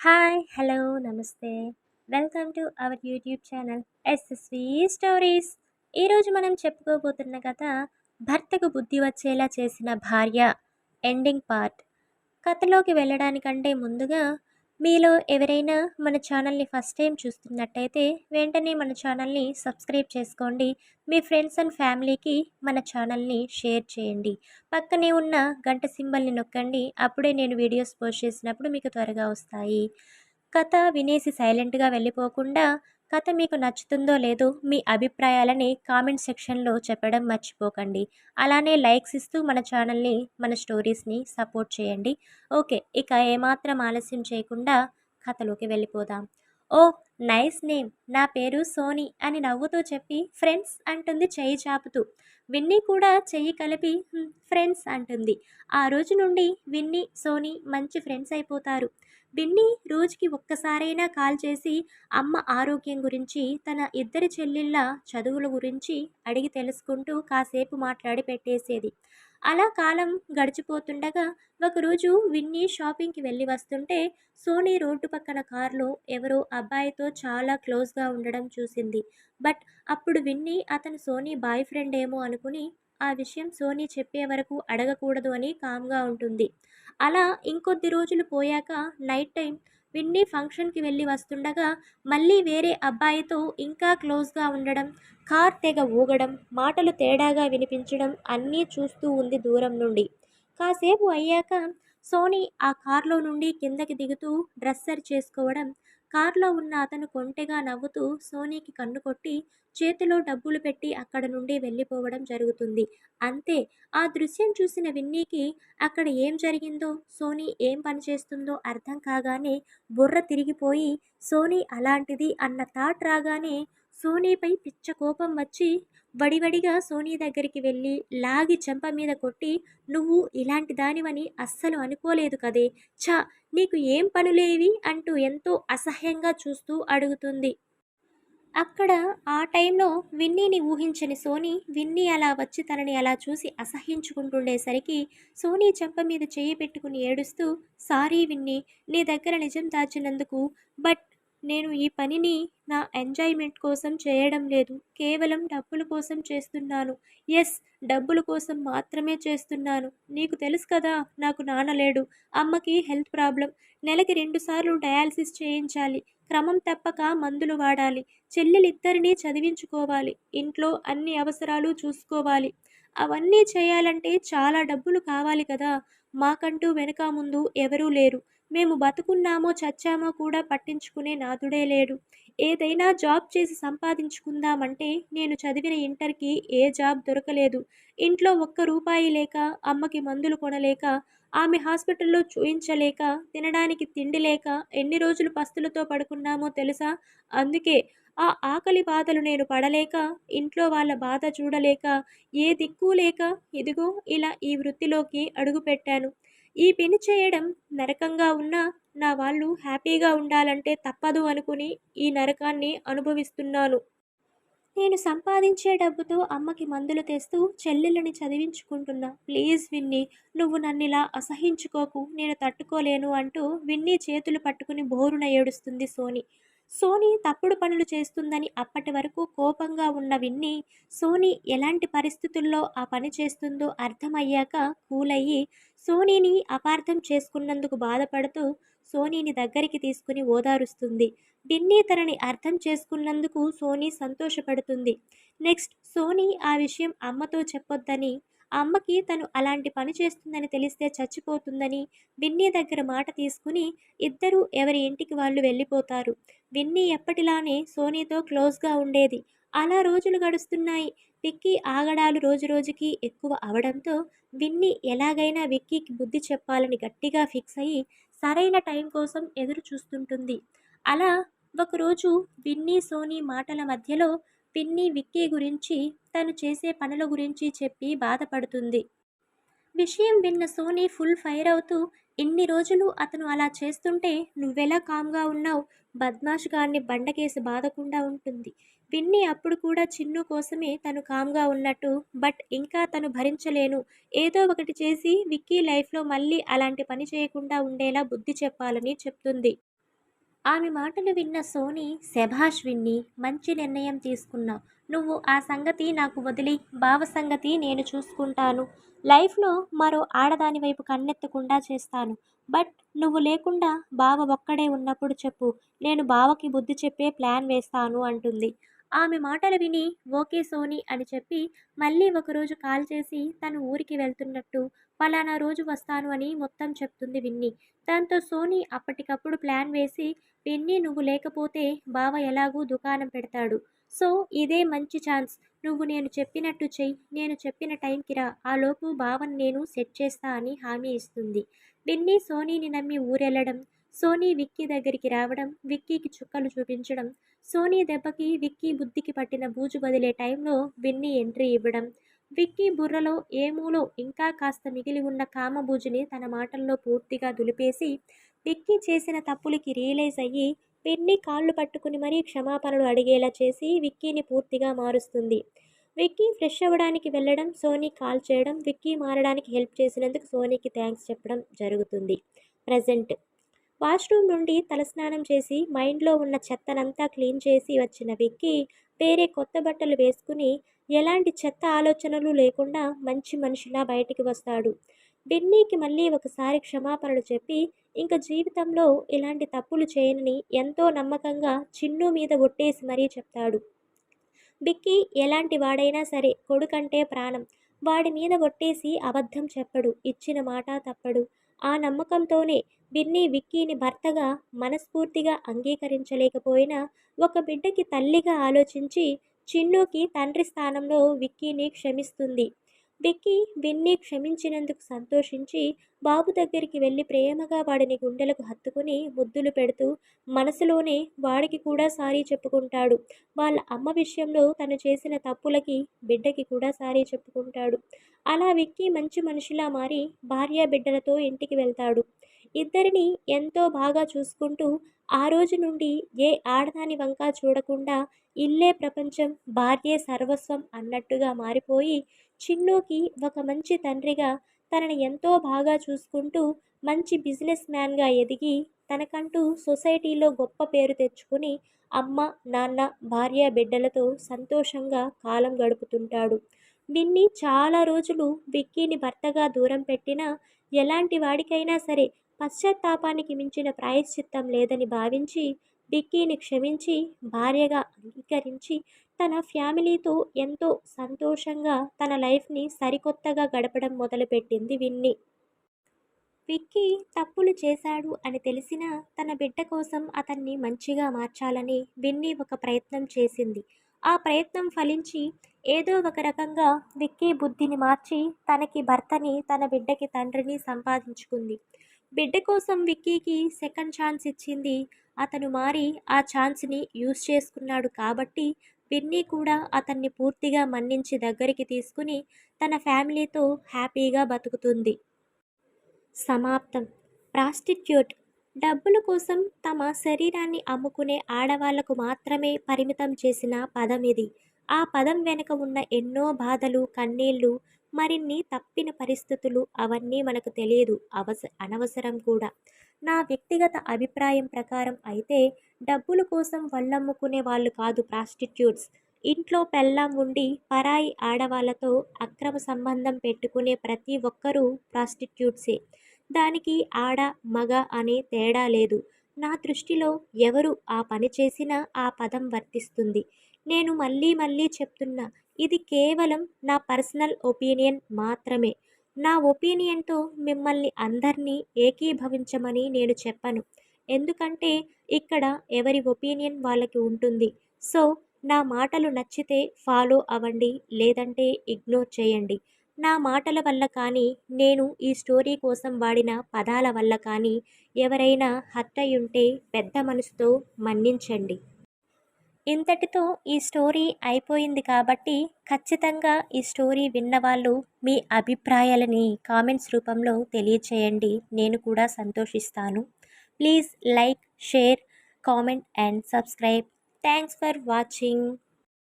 Hi hello నమస్తే. Welcome to our YouTube channel SSV stories ఈరోజు మనం చెప్పుకోబోతున్న కథ భర్తకు బుద్ధి వచ్చేలా చేసిన భార్య ఎండింగ్ పార్ట్ కథలోకి వెళ్ళడానికంటే ముందుగా మీలో ఎవరైనా మన ఛానల్ని ఫస్ట్ టైం చూస్తున్నట్టయితే వెంటనే మన ఛానల్ని సబ్స్క్రైబ్ చేసుకోండి. మీ ఫ్రెండ్స్ అండ్ ఫ్యామిలీకి మన ఛానల్ని షేర్ చేయండి. పక్కనే ఉన్న గంట సింబల్ని నొక్కండి. అప్పుడే నేను వీడియోస్ పోస్ట్ చేసినప్పుడు మీకు త్వరగా వస్తాయి. కథ వినేసి సైలెంట్గా వెళ్ళిపోకుండా కథ మీకు నచ్చుతుందో లేదో మీ అభిప్రాయాలని కామెంట్ సెక్షన్లో చెప్పడం మర్చిపోకండి. అలానే లైక్స్ ఇస్తూ మన ఛానల్ని మన స్టోరీస్ని సపోర్ట్ చేయండి. ఓకే ఇక ఏమాత్రం ఆలస్యం చేయకుండా కథలోకి వెళ్ళిపోదాం. Oh nice name. నా పేరు సోనీ అని నవ్వుతూ చెప్పి ఫ్రెండ్స్ అంటుంది చెయ్యి చాపుతూ. విన్నీ కూడా చెయ్యి కలిపి ఫ్రెండ్స్ అంటుంది. ఆ రోజు నుండి విన్నీ సోనీ మంచి ఫ్రెండ్స్ అయిపోతారు. విన్నీ రోజుకి ఒక్కసారైనా కాల్ చేసి అమ్మ ఆరోగ్యం గురించి తన ఇద్దరి చెల్లెళ్ళ చదువుల గురించి అడిగి తెలుసుకుంటూ కాసేపు మాట్లాడి పెట్టేసేది. అలా కాలం గడిచిపోతుండగా ఒకరోజు విన్నీ షాపింగ్కి వెళ్ళి వస్తుంటే సోనీ రోడ్డు పక్కన కారులో ఎవరో అబ్బాయితో చాలా క్లోజ్గా ఉండడం చూసింది. బట్ అప్పుడు విన్నీ అతను సోనీ బాయ్ ఫ్రెండ్ ఏమో అనుకుని ఆ విషయం సోనీ చెప్పే వరకు అడగకూడదు అని కామ్గా ఉంటుంది. అలా ఇంకొద్ది రోజులు పోయాక నైట్ టైం విన్నీ ఫంక్షన్కి వెళ్ళి వస్తుండగా మళ్ళీ వేరే అబ్బాయితో ఇంకా క్లోజ్గా ఉండడం కార్ తెగ ఊగడం మాటలు తేడాగా వినిపించడం అన్నీ చూస్తూ ఉంది దూరం నుండి. కాసేపు అయ్యాక సోనీ ఆ కార్లో నుండి కిందకి దిగుతూ డ్రెస్సర్ చేసుకోవడం కార్లో ఉన్న అతను కొంటెగా నవ్వుతూ సోనీకి కన్ను కొట్టి చేతిలో డబ్బులు పెట్టి అక్కడ నుండి వెళ్ళిపోవడం జరుగుతుంది. అంతే. ఆ దృశ్యం చూసిన విన్నీకి అక్కడ ఏం జరిగిందో సోనీ ఏం పని చేస్తుందో అర్థం కాగానే బుర్ర తిరిగిపోయి సోనీ అలాంటిది అన్న థాట్ రాగానే సోనీపై పిచ్చ కోపం వచ్చి వడివడిగా సోనీ దగ్గరికి వెళ్ళి లాగి చెంప మీద కొట్టి నువ్వు ఇలాంటి దానివని అస్సలు అనుకోలేదు కదే. ఛా నీకు ఏం పనులేవి అంటూ ఎంతో అసహ్యంగా చూస్తూ అడుగుతుంది. అక్కడ ఆ టైంలో విన్నీని ఊహించని సోనీ విన్నీ అలా వచ్చి తనని అలా చూసి అసహ్యించుకుంటుండేసరికి సోనీ చెంప మీద చేయి పెట్టుకుని ఏడుస్తూ సారీ విన్నీ నీ దగ్గర నిజం దాచినందుకు బట్ నేను ఈ పనిని నా ఎంజాయ్మెంట్ కోసం చేయడం లేదు. కేవలం డబ్బుల కోసం చేస్తున్నాను. ఎస్ డబ్బుల కోసం మాత్రమే చేస్తున్నాను. నీకు తెలుసు కదా నాకు నాన్న లేడు. అమ్మకి హెల్త్ ప్రాబ్లం. నెలకి రెండుసార్లు డయాలసిస్ చేయించాలి. క్రమం తప్పక మందులు వాడాలి. చెల్లెలిద్దరినీ చదివించుకోవాలి. ఇంట్లో అన్ని అవసరాలు చూసుకోవాలి. అవన్నీ చేయాలంటే చాలా డబ్బులు కావాలి కదా. మాకంటూ వెనక ముందు ఎవరూ లేరు. మేము బతుకున్నామో చచ్చామో కూడా పట్టించుకునే నాదుడే లేడు. ఏదైనా జాబ్ చేసి సంపాదించుకుందామంటే నేను చదివిన ఇంటర్కి ఏ జాబ్ దొరకలేదు. ఇంట్లో ఒక్క రూపాయి లేక అమ్మకి మందులు కొనలేక ఆమె హాస్పిటల్లో చూయించలేక తినడానికి తిండి లేక ఎన్ని రోజులు పస్తులతో పడుకున్నామో తెలుసా? అందుకే ఆ ఆకలి బాధలు నేను పడలేక ఇంట్లో వాళ్ళ బాధ చూడలేక ఏ దిక్కు లేక ఇదిగో ఇలా ఈ వృత్తిలోకి అడుగుపెట్టాను. ఈ పని చేయడం నరకంగా ఉన్నా నా వాళ్ళు హ్యాపీగా ఉండాలంటే తప్పదు అనుకుని ఈ నరకాన్ని అనుభవిస్తున్నాను. నేను సంపాదించే డబ్బుతో అమ్మకి మందులు తెస్తూ చెల్లెళ్ళని చదివించుకుంటున్నా. ప్లీజ్ విన్ని నువ్వు నన్నిలా అసహించుకోకు నేను తట్టుకోలేను అంటూ విన్ని చేతులు పట్టుకుని బోరున ఏడుస్తుంది సోని. సోనీ తప్పుడు పనులు చేస్తుందని అప్పటి వరకు కోపంగా ఉన్న విన్ని సోనీ ఎలాంటి పరిస్థితుల్లో ఆ పని చేస్తుందో అర్థమయ్యాక కూలయ్యి సోనీని అపార్థం చేసుకున్నందుకు బాధపడుతూ సోనీని దగ్గరికి తీసుకుని ఓదారుస్తుంది. బిన్నీ తనని అర్థం చేసుకున్నందుకు సోనీ సంతోషపడుతుంది. నెక్స్ట్ సోనీ ఆ విషయం అమ్మతో చెప్పొద్దని అమ్మకి తను అలాంటి పని చేస్తుందని తెలిస్తే చచ్చిపోతుందని విన్నీ దగ్గర మాట తీసుకుని ఇద్దరూ ఎవరి ఇంటికి వాళ్ళు వెళ్ళిపోతారు. విన్నీ ఎప్పటిలానే సోనీతో క్లోజ్గా ఉండేది. అలా రోజులు గడుస్తున్నాయి. విక్కీ ఆగడాలు రోజు రోజుకి ఎక్కువ అవడంతో విన్నీ ఎలాగైనా విక్కీకి బుద్ధి చెప్పాలని గట్టిగా ఫిక్స్ అయ్యి సరైన టైం కోసం ఎదురు చూస్తుంటుంది అలా ఒకరోజు విన్నీ సోనీ మాటల మధ్యలో పిన్ని విక్కీ గురించి తను చేసే పనుల గురించి చెప్పి బాధపడుతుంది. విషయం విన్న సోనీ ఫుల్ ఫైర్ అవుతూ ఇన్ని రోజులు అతను అలా చేస్తుంటే నువ్వెలా కామ్గా ఉన్నావు? బద్మాష్ గారిని బండకేసి బాధకుండా ఉంటుంది. విన్ని అప్పుడు కూడా చిన్ను కోసమే తను కామ్గా ఉన్నట్టు బట్ ఇంకా తను భరించలేను. ఏదో ఒకటి చేసి విక్కీ లైఫ్లో మళ్ళీ అలాంటి పని చేయకుండా ఉండేలా బుద్ధి చెప్పాలని చెప్తుంది. ఆమె మాటలు విన్న సోని శభాష్ విన్ని మంచి నిర్ణయం తీసుకున్నావు నువ్వు ఆ సంగతి నాకు వదిలి బావ సంగతి నేను చూసుకుంటాను. లైఫ్లో మరో ఆడదాని వైపు కన్నెత్తకుండా చేస్తాను. బట్ నువ్వు లేకుండా బావ ఒక్కడే ఉన్నప్పుడు చెప్పు. నేను బావకి బుద్ధి చెప్పే ప్లాన్ వేస్తాను అంటుంది. ఆమె మాటలు విని ఓకే సోని అని చెప్పి మళ్ళీ ఒకరోజు కాల్ చేసి తను ఊరికి వెళ్తున్నట్టు పలానా రోజు వస్తాను అని మొత్తం చెప్తుంది విన్ని. దాంతో సోనీ అప్పటికప్పుడు ప్లాన్ వేసి విన్ని నువ్వు లేకపోతే బావ ఎలాగూ దుకాణం పెడతాడు. సో ఇదే మంచి ఛాన్స్. నువ్వు నేను చెప్పినట్టు చెయ్యి నేను చెప్పిన టైంకి రా. ఆలోపు బావని నేను సెట్ చేస్తా అని హామీ ఇస్తుంది. విన్నీ సోనీని నమ్మి ఊరెళ్ళడం సోనీ విక్కీ దగ్గరికి రావడం విక్కీకి చుక్కలు చూపించడం సోనీ దెబ్బకి విక్కీ బుద్ధికి పట్టిన బూజు బదిలే టైంలో విన్నీ ఎంట్రీ ఇవ్వడం విక్కీ బుర్రలో ఏమూలో ఇంకా కాస్త మిగిలి ఉన్న కామబూజుని తన మాటల్లో పూర్తిగా దులిపేసి విక్కీ చేసిన తప్పులకి రియలైజ్ అయ్యి పిన్ని కాళ్ళు పట్టుకుని మరీ క్షమాపణలు అడిగేలా చేసి విక్కీని పూర్తిగా మారుస్తుంది. విక్కీ ఫ్రెష్ అవ్వడానికి వెళ్ళడం సోనీ కాల్ చేయడం విక్కీ మారడానికి హెల్ప్ చేసినందుకు సోనీకి థ్యాంక్స్ చెప్పడం జరుగుతుంది. ప్రజెంట్. వాష్రూమ్ నుండి తలస్నానం చేసి మైండ్లో ఉన్న చెత్తనంతా క్లీన్ చేసి వచ్చిన విక్కీ వేరే కొత్త బట్టలు వేసుకుని ఎలాంటి చెత్త ఆలోచనలు లేకుండా మంచి మనిషిలా బయటికి వస్తాడు. బిన్నీకి మళ్ళీ ఒకసారి క్షమాపణలు చెప్పి ఇంక జీవితంలో ఇలాంటి తప్పులు చేయనని ఎంతో నమ్మకంగా చిన్ను మీద ఒట్టేసి మరీ చెప్తాడు. బిక్కి ఎలాంటి వాడైనా సరే కొడుకంటే ప్రాణం. వాడి మీద ఒట్టేసి అబద్ధం చెప్పడు ఇచ్చిన మాట తప్పడు. ఆ నమ్మకంతోనే బిన్నీ విక్కీని భర్తగా మనస్ఫూర్తిగా అంగీకరించలేకపోయినా ఒక బిడ్డకి తల్లిగా ఆలోచించి చిన్నుకి తండ్రి స్థానంలో విక్కీని క్షమిస్తుంది. విక్కీ విన్నీ క్షమించినందుకు సంతోషించి బాబు దగ్గరికి వెళ్ళి ప్రేమగా వాడిని గుండెలకు హత్తుకుని ముద్దులు పెడుతూ మనసులోనే వాడికి కూడా సారీ చెప్పుకుంటాడు. వాళ్ళ అమ్మ విషయంలో తను చేసిన తప్పులకి బిడ్డకి కూడా సారీ చెప్పుకుంటాడు. అలా విక్కీ మంచి మనిషిలా మారి భార్య బిడ్డలతో ఇంటికి వెళ్తాడు. ఇద్దరిని ఎంతో బాగా చూసుకుంటూ ఆ రోజు నుండి ఏ ఆడదాని వంక చూడకుండా ఇల్లే ప్రపంచం భార్యే సర్వస్వం అన్నట్టుగా మారిపోయి చిన్నుకి ఒక మంచి తండ్రిగా తనని ఎంతో బాగా చూసుకుంటూ మంచి బిజినెస్ మ్యాన్గా ఎదిగి తనకంటూ సొసైటీలో గొప్ప పేరు తెచ్చుకుని అమ్మ నాన్న భార్య బిడ్డలతో సంతోషంగా కాలం గడుపుతుంటాడు. విన్ని చాలా రోజులు విక్కీని భర్తగా దూరం పెట్టినా ఎలాంటి వాడికైనా సరే పశ్చాత్తాపానికి మించిన ప్రాయశ్చిత్తం లేదని భావించి విక్కీని క్షమించి భార్యగా అంగీకరించి తన ఫ్యామిలీతో ఎంతో సంతోషంగా తన లైఫ్ని సరికొత్తగా గడపడం మొదలుపెట్టింది విన్ని. విక్కీ తప్పులు చేశాడు అని తెలిసినా తన బిడ్డ కోసం అతన్ని మంచిగా మార్చాలని విన్నీ ఒక ప్రయత్నం చేసింది. ఆ ప్రయత్నం ఫలించి ఏదో ఒక రకంగా విక్కీ బుద్ధిని మార్చి తనకి భర్తని తన బిడ్డకి తండ్రిని సంపాదించుకుంది. బిడ్డ కోసం విక్కీకి సెకండ్ ఛాన్స్ ఇచ్చింది అతను మారి ఆ ఛాన్స్ని యూజ్ చేసుకున్నాడు కాబట్టి పిన్ని కూడా అతన్ని పూర్తిగా మన్నించి దగ్గరికి తీసుకుని తన ఫ్యామిలీతో హ్యాపీగా బతుకుతుంది. సమాప్తం. ప్రాస్టిట్యూట్ డబ్బుల కోసం తమ శరీరాన్ని అమ్ముకునే ఆడవాళ్ళకు మాత్రమే పరిమితం చేసిన పదం ఇది. ఆ పదం వెనుక ఉన్న ఎన్నో బాధలు కన్నీళ్ళు మరిన్ని తప్పిన పరిస్థితులు అవన్నీ మనకు తెలియదు. అవస అనవసరం కూడా. నా వ్యక్తిగత అభిప్రాయం ప్రకారం అయితే డబ్బుల కోసం వల్లమ్ముకునే వాళ్ళు కాదు ప్రాస్టిట్యూట్స్. ఇంట్లో పెళ్ళాం ఉండి పరాయి ఆడవాళ్ళతో అక్రమ సంబంధం పెట్టుకునే ప్రతి ఒక్కరూ ప్రాస్టిట్యూట్సే. దానికి ఆడ మగ అనే తేడా లేదు. నా దృష్టిలో ఎవరు ఆ పని చేసినా ఆ పదం వర్తిస్తుంది. నేను మళ్ళీ మళ్ళీ చెప్తున్నా ఇది కేవలం నా పర్సనల్ ఒపీనియన్ మాత్రమే. నా ఒపీనియన్తో మిమ్మల్ని అందరినీ ఏకీభవించమని నేను చెప్పను. ఎందుకంటే ఇక్కడ ఎవరి ఒపీనియన్ వాళ్ళకి ఉంటుంది. సో నా మాటలు నచ్చితే ఫాలో అవ్వండి లేదంటే ఇగ్నోర్ చేయండి. నా మాటల వల్ల కానీ నేను ఈ స్టోరీ కోసం వాడిన పదాల వల్ల కానీ ఎవరైనా హర్ట్ ఉంటే పెద్ద మనసుతో మన్నించండి. ఇంతటితో ఈ స్టోరీ అయిపోయింది కాబట్టి ఖచ్చితంగా ఈ స్టోరీ విన్నవాళ్ళు మీ అభిప్రాయాలని కామెంట్స్ రూపంలో తెలియచేయండి. నేను కూడా సంతోషిస్తాను. Please like share comment and subscribe. Thanks for watching.